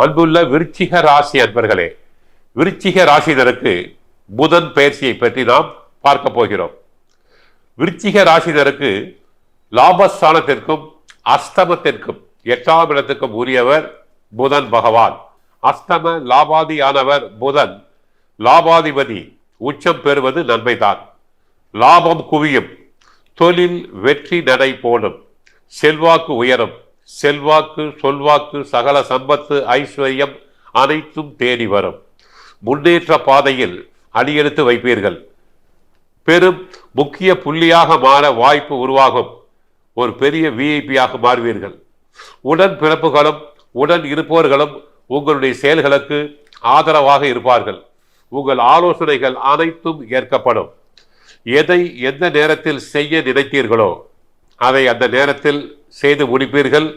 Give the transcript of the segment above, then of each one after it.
அன்புள்ள விருச்சிக ராசி அன்பர்களே விருச்சிக ராசிதருக்கு புதன் பயிற்சியை பற்றி நாம் பார்க்க போகிறோம். விருச்சிக ராசிதருக்கு லாபஸ்தானத்திற்கும் அஸ்தமத்திற்கும் எட்டாம் இடத்துக்கும் உரியவர் புதன் பகவான். அஸ்தம லாபாதியானவர் புதன். லாபாதிபதி உச்சம் பெறுவது நன்மைதான். லாபம் குவியும். தொழில் வெற்றி நடை போடும் செல்வாக்கு உயரும். செல்வாக்கு சொல்வாக்கு சகல சம்பத்து ஐஸ்வர்யம் அனைத்தும் தேடி வரும். முன்னேற்ற பாதையில் அடியெடுத்து வைப்பீர்கள். பெரும் முக்கிய புள்ளியாக மாற வாய்ப்பு உருவாகும். ஒரு பெரிய விஐபியாக மாறுவீர்கள். உடன் பிறப்புகளும் உடன் இருப்பவர்களும் உங்களுடைய செயல்களுக்கு ஆதரவாக இருப்பார்கள். உங்கள் ஆலோசனைகள் அனைத்தும் ஏற்கப்படும். எதை எந்த நேரத்தில் செய்ய நினைத்தீர்களோ அதை அந்த நேரத்தில் செய்து முடிப்பீர்கள்.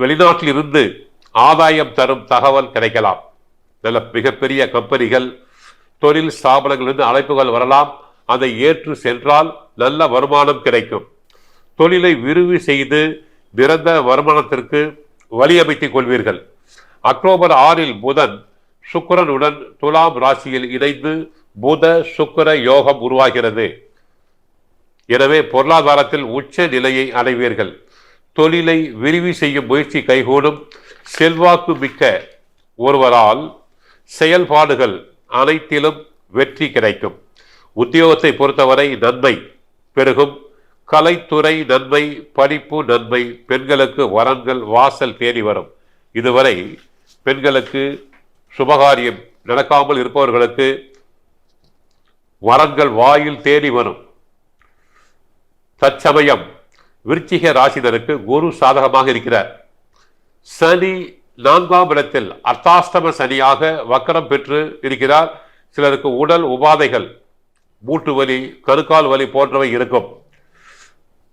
வெளிநாட்டில் இருந்து ஆதாயம் தரும் தகவல் கிடைக்கலாம். நல்ல மிகப்பெரிய கம்பெனிகள் தொழில் ஸ்தாபனங்களிலிருந்து அழைப்புகள் வரலாம். அதை ஏற்று சென்றால் நல்ல வருமானம் கிடைக்கும். தொழிலை விரிவு செய்து நிரந்தர வருமானத்திற்கு வழியமைத்துக் கொள்வீர்கள். அக்டோபர் ஆறில் புதன் சுக்கரனுடன் துலாம் ராசியில் இணைந்து புத சுக்கர யோகம் உருவாகிறது. எனவே பொருளாதாரத்தில் உச்ச நிலையை அடைவீர்கள். தொழிலை விரிவு செய்யும் முயற்சி கைகூடும். செல்வாக்கு மிக்க ஒருவரால் செயல்பாடுகள் அனைத்திலும் வெற்றி கிடைக்கும். உத்தியோகத்தை பொறுத்தவரை நன்மை பெருகும். கலைத்துறை நன்மை படிப்பு நன்மை பெண்களுக்கு வரன்கள் வாசல் தேடி வரும். இதுவரை பெண்களுக்கு சுபகாரியம் நடக்காமல் இருப்பவர்களுக்கு வரன்கள் வாயில் தேடி வரும். தற்சமயம் விருச்சிக ராசினருக்கு குரு சாதகமாக இருக்கிறார். சனி நான்காம் இடத்தில் அர்த்தாஷ்டம சனியாக வக்கரம் பெற்று இருக்கிறார். சிலருக்கு உடல் உபாதைகள் மூட்டு வலி கணுக்கால் வலி போன்றவை இருக்கும்.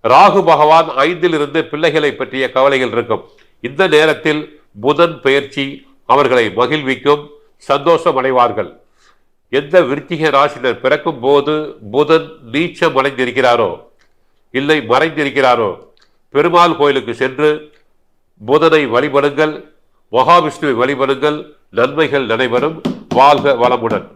ராகு பகவான் ஐந்தில் இருந்து பிள்ளைகளை பற்றிய கவலைகள் இருக்கும். இந்த நேரத்தில் புதன் பயிற்சி அவர்களை மகிழ்விக்கும் சந்தோஷம் அடைவார்கள். எந்த விருச்சிக ராசினர் பிறக்கும் போது புதன் நீச்சம் அடைந்திருக்கிறாரோ இல்லை மறைந்திருக்கிறாரோ? பெருமாள் கோயிலுக்கு சென்று புதனை வழிபடுங்கள் மகாவிஷ்ணுவை வழிபடுங்கள் நன்மைகள் நடைபெறும். வாழ்க வளமுடன்.